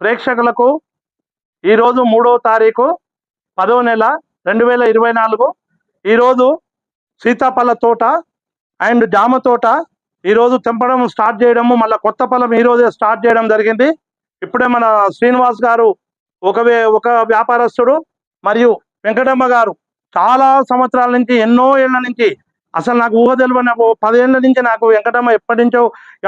ప్రేక్షకులకు ఈరోజు మూడవ తారీఖు పదవ నెల రెండు వేల ఇరవై నాలుగు. ఈరోజు సీతాఫల తోట అండ్ జామ తోట ఈరోజు తెంపడం స్టార్ట్ చేయడము మళ్ళీ కొత్త ఫలం ఈరోజే స్టార్ట్ చేయడం జరిగింది. ఇప్పుడే మన శ్రీనివాస్ గారు ఒక వే- ఒక వ్యాపారస్తుడు మరియు వెంకటమ్మ గారు చాలా సంవత్సరాల నుంచి ఎన్నో ఏళ్ళ నుంచి అసలు నాకు ఊహ తెలియని నాకు పదేళ్ళ నుంచి నాకు వెంకటమ్మ ఎప్పటి నుంచో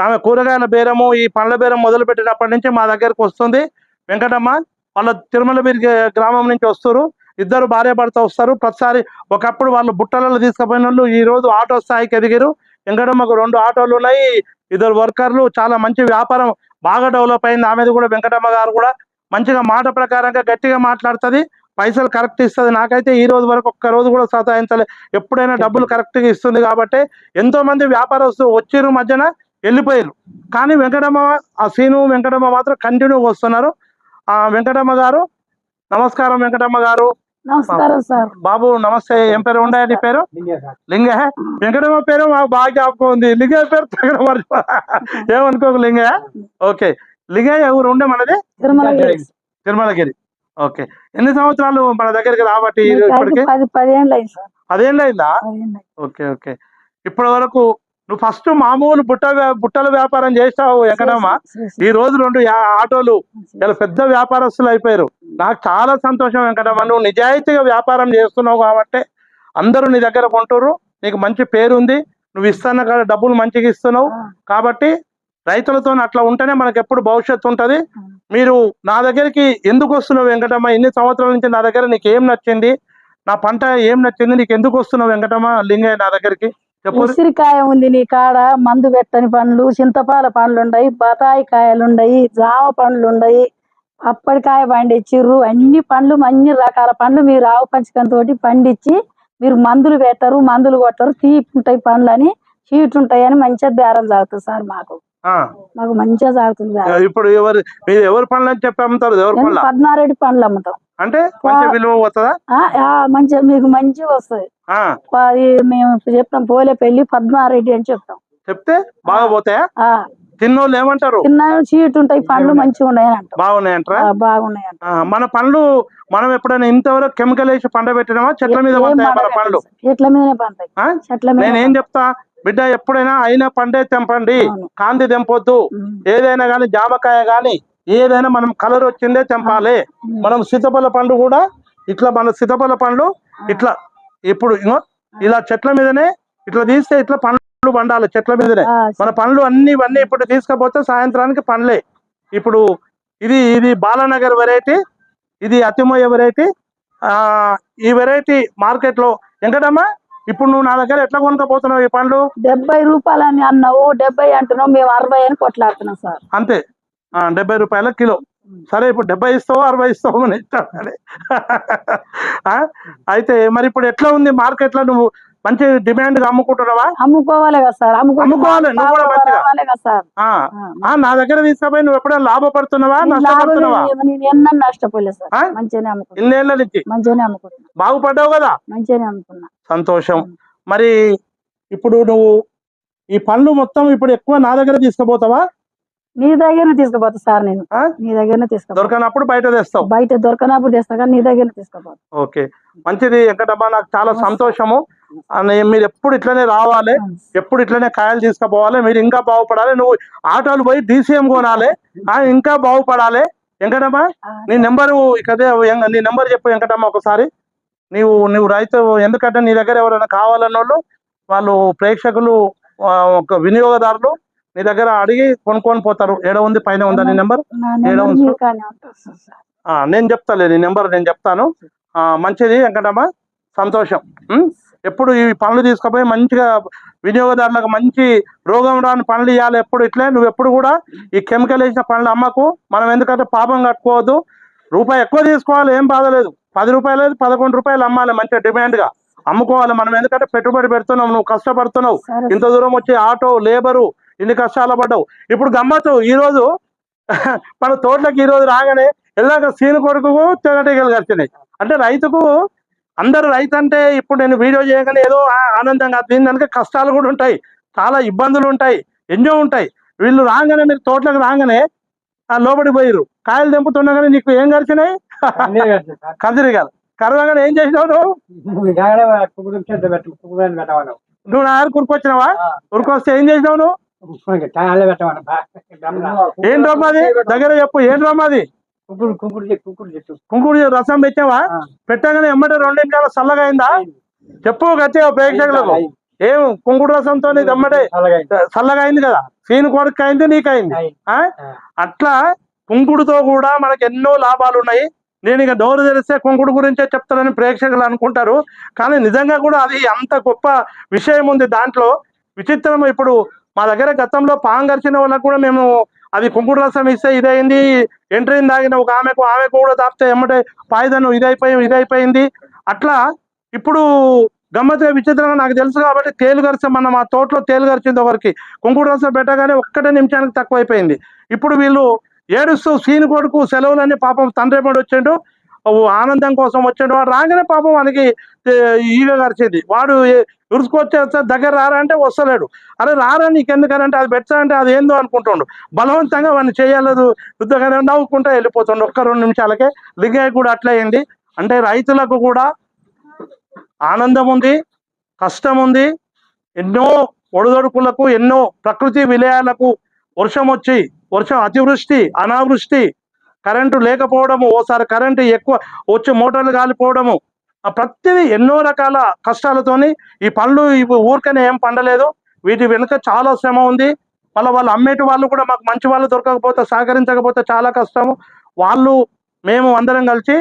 ఆమె కూరగాయల బేరము ఈ పండ్ల బేరం మొదలు పెట్టినప్పటి నుంచి మా దగ్గరకు వస్తుంది. వెంకటమ్మ వాళ్ళ తిరుమలబీరి గ్రామం నుంచి వస్తారు. ఇద్దరు భార్య భర్త వస్తారు. ప్రతిసారి ఒకప్పుడు వాళ్ళు బుట్టలలో తీసుకుపోయిన వాళ్ళు ఈ రోజు ఆటో స్థాయికి ఎదిగారు. వెంకటమ్మకు రెండు ఆటోలు ఉన్నాయి. ఇద్దరు వర్కర్లు చాలా మంచి వ్యాపారం బాగా డెవలప్ అయింది. ఆమెది కూడా వెంకటమ్మ గారు కూడా మంచిగా మాట ప్రకారంగా గట్టిగా మాట్లాడుతుంది. పైసలు కరెక్ట్ ఇస్తుంది. నాకైతే ఈ రోజు వరకు ఒక్క రోజు కూడా సతాయించలే. ఎప్పుడైనా డబ్బులు కరెక్ట్గా ఇస్తుంది కాబట్టి ఎంతో మంది వ్యాపారస్తులు వచ్చిర్రు మధ్యన వెళ్ళిపోయారు కానీ వెంకటమ్మ ఆ సీను వెంకటమ్మ మాత్రం కంటిన్యూ వస్తున్నారు. ఆ వెంకటమ్మ గారు నమస్కారం వెంకటమ్మ గారు. నమస్కారం సార్. బాబు నమస్తే. ఏం పేరు? ఉండే నీ పేరు? లింగ. వెంకటమ్మ పేరు మాకు బాగా జ్ఞాపకం ఉంది. లింగ పేరు మర్చిపో ఏమనుకోకు లింగ? ఓకే. లింగయ్య ఊరు ఉండే మనది? తిరుమలగిరి. తిరుమలగిరి. ఓకే. ఎన్ని సంవత్సరాలు మన దగ్గరికి రాబట్టి ఇప్పటికి? పది పదిహేళ్ళు అయింది సార్. Okay okay. ఇప్పటి వరకు నువ్వు ఫస్ట్ మామూలు బుట్ట బుట్టల వ్యాపారం చేస్తావు చేసి- ఈ రోజు రెండు ఆటోలు ఇలా పెద్ద వ్యాపారస్తులు అయిపోయారు. నాకు చాలా సంతోషం వెంకటమ్మ. నువ్వు నిజాయితీగా వ్యాపారం చేస్తున్నావు కాబట్టి అందరూ నీ దగ్గర కొంటారు నీకు మంచి పేరు ఉంది నువ్వు ఇస్తున్న డబ్బులు మంచిగా ఇస్తున్నావు. కాబట్టి రైతులతో అట్లా ఉంటేనే మనకు ఎప్పుడు భవిష్యత్తు ఉంటది. మీరు నా దగ్గరికి ఎందుకు వస్తున్నావు వెంకటమ్మ? ఇన్ని సంవత్సరాల నుంచి నా దగ్గర నీకు ఏం నచ్చింది? నా పంట ఏం నచ్చింది? నీకు ఎందుకు వస్తున్నావు వెంకటమ్మ లింగయ్య నా దగ్గరికి? ఉసిరికాయ ఉంది నీ కాడ మందు పెట్టని పండ్లు చింతపాల పండ్లు ఉన్నాయి బతాయి కాయలు ఉన్నాయి జామ పండ్లు ఉన్నాయి అప్పటికాయ పండించిర్రు అన్ని పండ్లు అన్ని రకాల పండ్లు మీరు ఆవు పంచకం తోటి పండించి మీరు మందులు పెట్టరు మందులు కొట్టరు తీపి ఉంటాయి పండ్లు అని చీట్ ఉంటాయి అని మంచిగా బేరం సాగుతుంది సార్ మాకు. మాకు మంచిగా సాగుతుంది ఇప్పుడు ఎవరు మీరు ఎవరు పనులు అని చెప్పి అమ్ముతారు? ఎవరు పనుల? పద్నారెడ్డి పండ్లు అమ్ముతాం. అంటే విలువ ఆ, మంచిగా మీకు మంచిగా వస్తుంది. మేము చెప్తాం పోలే పెళ్ళి పద్మారెడ్డి అని చెప్తాం. చెప్తే బాగా పోతాయా? ఆ. తిన్నోళ్ళు ఏమంటారు? చిన్న చీట్ ఉంటాయి పండ్లు మంచిగా ఉన్నాయి అని అంటాం బాగున్నాయంటారా? ఆ, బాగున్నాయి అంటాం ఆ, మన పండ్లు మనం ఎప్పుడైనా ఇంతవరకు కెమికల్ వేసి పండ పెట్టినామా చెట్ల మీద పడతాయా మన పండ్లు? చెట్ల మీదనే పండుతాయి? చెట్ల మీద నేను ఏం చెప్తా? బిడ్డ ఎప్పుడైనా అయినా పండే తెంపండి. కాంతి తెంపొద్దు. ఏదైనా కానీ జామకాయ కానీ ఏదైనా మనం కలర్ వచ్చిందే తెంపాలి. మనం సీతఫల పండు కూడా ఇట్లా మన సీతఫల పండ్లు ఇట్లా ఇప్పుడు ఇలా చెట్ల మీదనే ఇట్లా తీస్తే ఇట్లా పండ్లు పండాలి చెట్ల మీదనే. మన పండ్లు అన్ని ఇవన్నీ ఇప్పుడు తీసుకపోతే సాయంత్రానికి పండ్లే. ఇప్పుడు ఇది ఇది బాలానగర్ వెరైటీ ఇది అతిమోయ వెరైటీ. ఆ ఈ వెరైటీ మార్కెట్లో ఎంకటమ్మా ఇప్పుడు నువ్వు నా దగ్గర ఎట్లా కొనుక్కపోతున్నావు ఈ పండ్లు? డెబ్బై రూపాయలు అని అన్నావు డెబ్బై అంటున్నావు మేము అరవై అని కొట్లాడుతున్నాం సార్. అంతే. ఆ, డెబ్బై రూపాయల కిలో. సరే ఇప్పుడు డెబ్బై ఇస్తావు అరవై ఇస్తావు అని అయితే మరి ఇప్పుడు ఎట్లా ఉంది మార్కెట్లో నువ్వు మంచి డిమాండ్గా అమ్ముకుంటున్నావా? అమ్ముకోవాలి కదా సార్ అమ్ముకోవాలి, నువ్వు కూడా మంచిగా. సార్. నా దగ్గర తీసుకుపోయి నువ్వు ఎప్పుడైనా లాభపడుతున్నావా? నేను లాభం నష్టపడుతున్నావా? నేను నష్టపోలేదు సార్? మంచిగానే అమ్ముకున్నా. ఇన్నేళ్ళ నుంచి? మంచిగానే అమ్ముకున్నా. బాగుపడ్డావు కదా? మంచిగానే అమ్ముకున్నా. సంతోషం. మరి ఇప్పుడు నువ్వు ఈ పండ్లు మొత్తం ఇప్పుడు ఎక్కువ నా దగ్గర తీసుకుపోతావా? నీ దగ్గరనే తీసుకుపోతా సార్ నేను? నీ తీసుకుపోతా. దొరకనప్పుడు బయట తెస్తావు. బయట దొరకనప్పుడు తెస్తా కానీ నీ దగ్గరనే తీసుకుపోతా. ఓకే. మంచిది వెంకటమ్మ నాకు చాలా సంతోషము. అని మీరు ఎప్పుడు ఇట్లనే రావాలి ఎప్పుడు ఇట్లనే కాయలు తీసుకుపోవాలి మీరు ఇంకా బాగుపడాలి నువ్వు ఆటోలు పోయి డీసీఎం కొనాలి ఇంకా బాగుపడాలి. వెంకటమ్మ నీ నెంబరు కదే వెంక- నీ నెంబర్ చెప్పు వెంకటమ్మ ఒకసారి. నీవు నువ్వు రైతు ఎందుకంటే నీ దగ్గర ఎవరైనా కావాలన్న వాళ్ళు వాళ్ళు ప్రేక్షకులు ఒక వినియోగదారులు నీ దగ్గర అడిగి కొనుక్కొని పోతారు. ఏడ ఉంది పైన ఉందా నీ నెంబర్? ఏడ ఆ, నేను చెప్తాలే నీ నెంబర్ నేను చెప్తాను. ఆ, మంచిది వెంకటమ్మ. సంతోషం? ఎప్పుడు ఈ పనులు తీసుకుపోయి మంచిగా వినియోగదారులకు మంచి రోగం రాని పనులు ఇవ్వాలి ఎప్పుడు ఇట్లే. నువ్వు ఎప్పుడు కూడా ఈ కెమికల్ వేసిన పనులు అమ్మకు. మనం ఎందుకంటే పాపం కట్టుకోవద్దు. రూపాయి ఎక్కువ తీసుకోవాలి ఏం బాధలేదు పది రూపాయలు లేదు పదకొండు రూపాయలు అమ్మాలి మంచిగా డిమాండ్గా. అమ్ముకోవాలి. మనం ఎందుకంటే పెట్టుబడి పెడుతున్నావు నువ్వు కష్టపడుతున్నావు. ఇంత దూరం వచ్చి ఆటో లేబరు ఇన్ని కష్టాలు పడ్డావు. ఇప్పుడు గమ్మత్తు ఈ రోజు మన తోటలకు ఈ రోజు రాగానే వెళ్ళాక సీను కొడుకు తెగటీగలు కరిచినాయి. అంటే రైతుకు అందరు రైతు అంటే ఇప్పుడు నేను వీడియో చేయగానే ఏదో ఆనందంగా దీని కనుక కష్టాలు కూడా ఉంటాయి. చాలా ఇబ్బందులు ఉంటాయి. ఎన్నో ఉంటాయి. వీళ్ళు రాగానే మీరు తోటలకు రాగానే ఆ లోబడి పోయిరు కాయలు తెంపుతున్నా కానీ నీకు ఏం కలిసినాయి? కందిరిగాలు. కరవగానే ఏం చేసినావు నువ్వు? నా దగ్గర కురుకొచ్చినావా కురుకొస్తే ఏం చేసినావు నువ్వు? ఏం రమ్మ అది? దగ్గర చెప్పు ఏం రమ్మ అది కుక్కుడు కుక్కుడు చెట్టు కుంకుడు రసం పెట్టావా? పెట్టగానే ఎమ్మటే రెండు నిమిషాలు చల్లగా అయిందా? చెప్పు గట్టిగా ప్రేక్షకులకు. ఏం కుంకుడు రసంతో ఎమ్మటే చల్లగా అయింది. కదా? సీను కొడుకు అయింది నీకు అయింది? అట్లా కుంకుడుతో కూడా మనకు ఎన్నో లాభాలు ఉన్నాయి. నేను ఇక నోరు తెరిస్తే కుంకుడు గురించే చెప్తానని ప్రేక్షకులు అనుకుంటారు. కానీ నిజంగా కూడా అది అంత గొప్ప విషయం ఉంది దాంట్లో. విచిత్రం ఇప్పుడు మా దగ్గర గతంలో పాం గరిచిన వాళ్ళకు కూడా మేము అది కుంకుడు రసం ఇస్తే ఇదైంది. ఎంట్రీని తాగిన ఒక ఆమెకు ఆమెకు కూడా తాపితే ఎమ్మటే పాయిదను ఇదైపోయి ఇదైపోయింది. అట్లా ఇప్పుడు గమ్మత్తుగా విచిత్రంగా నాకు తెలుసు కాబట్టి తేలు గరిచ మన మా తోటలో తేలు గరిచింది ఒకరికి. కుంకుడు రసం పెట్టగానే ఒక్కటే నిమిషానికి తక్కువైపోయింది. ఇప్పుడు వీళ్ళు ఏడుస్తూ సీని కొడుకు సెలవులని పాపం తండ్రి పడి వచ్చిండు. ఆనందం కోసం వచ్చాడు. వాడు రాగానే పాపం వానికి ఏ, ఈగ గరిచింది వాడు ఏ- ఉరుసుకొచ్చే దగ్గర రారా అంటే వస్తలేడు. అరే రారా నీకు ఎందుకనంటే అది పెట్టాలంటే అది ఏందో అనుకుంటుండు. బలవంతంగా వాడిని చేయలేదు. యుద్ధంగానే నవ్వుకుంటా వెళ్ళిపోతుండు ఒక్క రెండు నిమిషాలకే. లింగయ్య కూడా అట్లయింది అంటే రైతులకు కూడా ఆనందం ఉంది కష్టం ఉంది. ఎన్నో ఒడిదొడుకులకు ఎన్నో ప్రకృతి విలయాలకు వర్షం వచ్చి వర్షం అతివృష్టి అనావృష్టి కరెంటు లేకపోవడము ఓసారి కరెంటు ఎక్కువ వచ్చి మోటార్లు కాలిపోవడము. ప్రతిదీ ఎన్నో రకాల కష్టాలతోని ఈ పండ్లు ఊరికనే ఏం పండలేదు. వీటి వెనుక చాలా శ్రమ ఉంది. మళ్ళీ వాళ్ళు అమ్మేటి వాళ్ళు కూడా మాకు మంచి వాళ్ళు దొరకకపోతే సహకరించకపోతే చాలా కష్టము. వాళ్ళు మేము అందరం కలిసి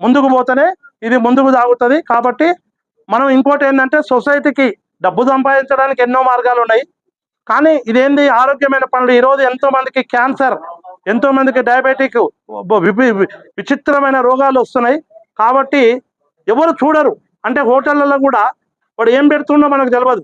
ముందుకు పోతేనే ఇది ముందుకు సాగుతుంది. కాబట్టి మనం ఇంకోటి ఏంటంటే సొసైటీకి డబ్బు సంపాదించడానికి ఎన్నో మార్గాలు ఉన్నాయి కానీ ఇదేంది ఆరోగ్యమైన పనులు ఈరోజు ఎంతో మందికి క్యాన్సర్ ఎంతో మందికి డయాబెటిక్ విచిత్రమైన రోగాలు వస్తున్నాయి. కాబట్టి ఎవరు చూడరు. అంటే హోటళ్ళలో కూడా వాడు ఏం పెడుతుండో మనకు తెలియదు